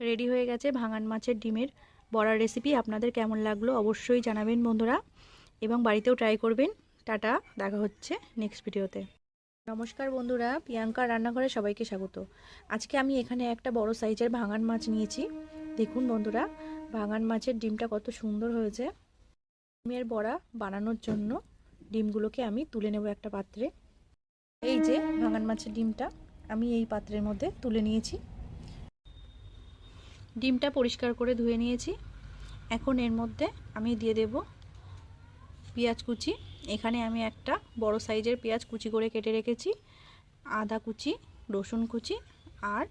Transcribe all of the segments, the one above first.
Ready হয়ে গেছে ভাঙান মাছের ডিমের বড়ার রেসিপি আপনাদের কেমন লাগল অবশ্যই জানাবেন বন্ধুরা। এবং বাড়িতেও ট্রাই করবেন। টাটা, দেখা হচ্ছে নেক্সট ভিডিওতে নমস্কার বন্ধুরা, প্রিয়াঙ্কা রান্নাঘরে সবাইকে স্বাগত। আজকে আমি এখানে একটা বড় সাইজের ভাঙান মাছ নিয়েছি। দেখুন বন্ধুরা, ভাঙান মাছের ডিমটা কত সুন্দর হয়েছে। ডিমের বড়া বানানোর জন্য ডিমগুলোকে আমি তুলে নেব একটা পাত্রে। এই যে ভাঙান মাছের ডিমটা আমি এই পাত্রের মধ্যে তুলে নিয়েছি। ডিমটা পরিষ্কার করে ধুয়ে নিয়েছি। এখন এর মধ্যে আমি দিয়ে দেব পেঁয়াজ কুচি। এখানে আমি একটা বড় সাইজের পেঁয়াজ কুচি করে কেটে রেখেছি, আদা কুচি, রসুন কুচি আর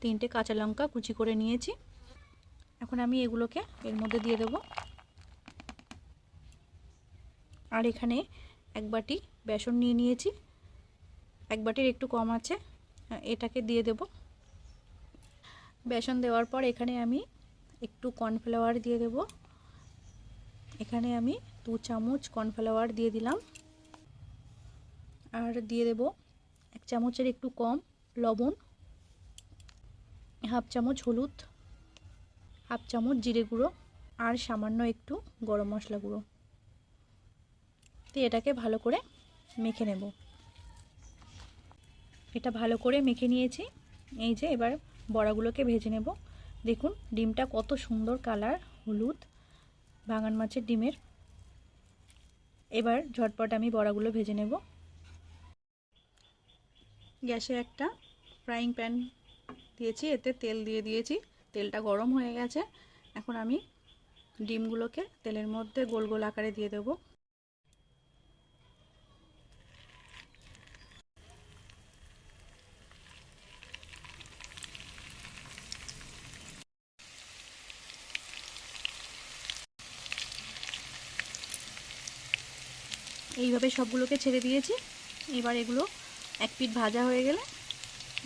তিনটে কাঁচা লঙ্কা কুচি করে নিয়েছি। এখন আমি এগুলোকে এর মধ্যে দিয়ে দেব। আর এখানে এক বাটি বেসন নিয়ে নিয়েছি। এক বাটির একটু কম আছে, এটাকে দিয়ে দেব। বেসন দেওয়ার পর এখানে আমি একটু কর্নফ্লাওয়ার দিয়ে দেব। এখানে আমি দু চামচ কর্নফ্লাওয়ার দিয়ে দিলাম। আর দিয়ে দেব এক চামচের একটু কম লবণ, হাফ চামচ হলুদ, হাফ চামচ জিরে গুঁড়ো আর সামান্য একটু গরম মশলা গুঁড়ো। তো এটাকে ভালো করে মেখে নেব। এটা ভালো করে মেখে নিয়েছি। এই যে এবার বড়াগুলোকে ভেজে নেব। দেখুন, ডিমটা কত সুন্দর কালার, হলুদ ভাঙান মাছের ডিমের। এবার ঝটপট আমি বড়াগুলো ভেজে নেব। গ্যাসে একটা ফ্রাইং প্যান দিয়েছি, এতে তেল দিয়ে দিয়েছি। তেলটা গরম হয়ে গেছে। এখন আমি ডিমগুলোকে তেলের মধ্যে গোল গোল আকারে দিয়ে দেবো। এইভাবে সবগুলোকে ছেড়ে দিয়েছি। এবার এগুলো এক পিঠ ভাজা হয়ে গেলে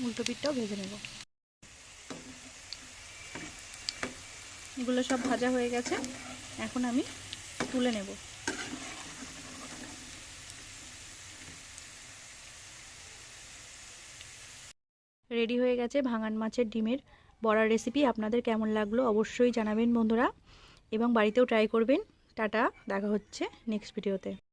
উল্টো পিঠটাও ভেজে নেব। এগুলো সব ভাজা হয়ে গেছে। এখন আমি তুলে নেব। রেডি হয়ে গেছে ভাঙান মাছের ডিমের বড়ার রেসিপি আপনাদের কেমন লাগল অবশ্যই জানাবেন বন্ধুরা। এবং বাড়িতেও ট্রাই করবেন। টাটা, দেখা হচ্ছে নেক্সট ভিডিওতে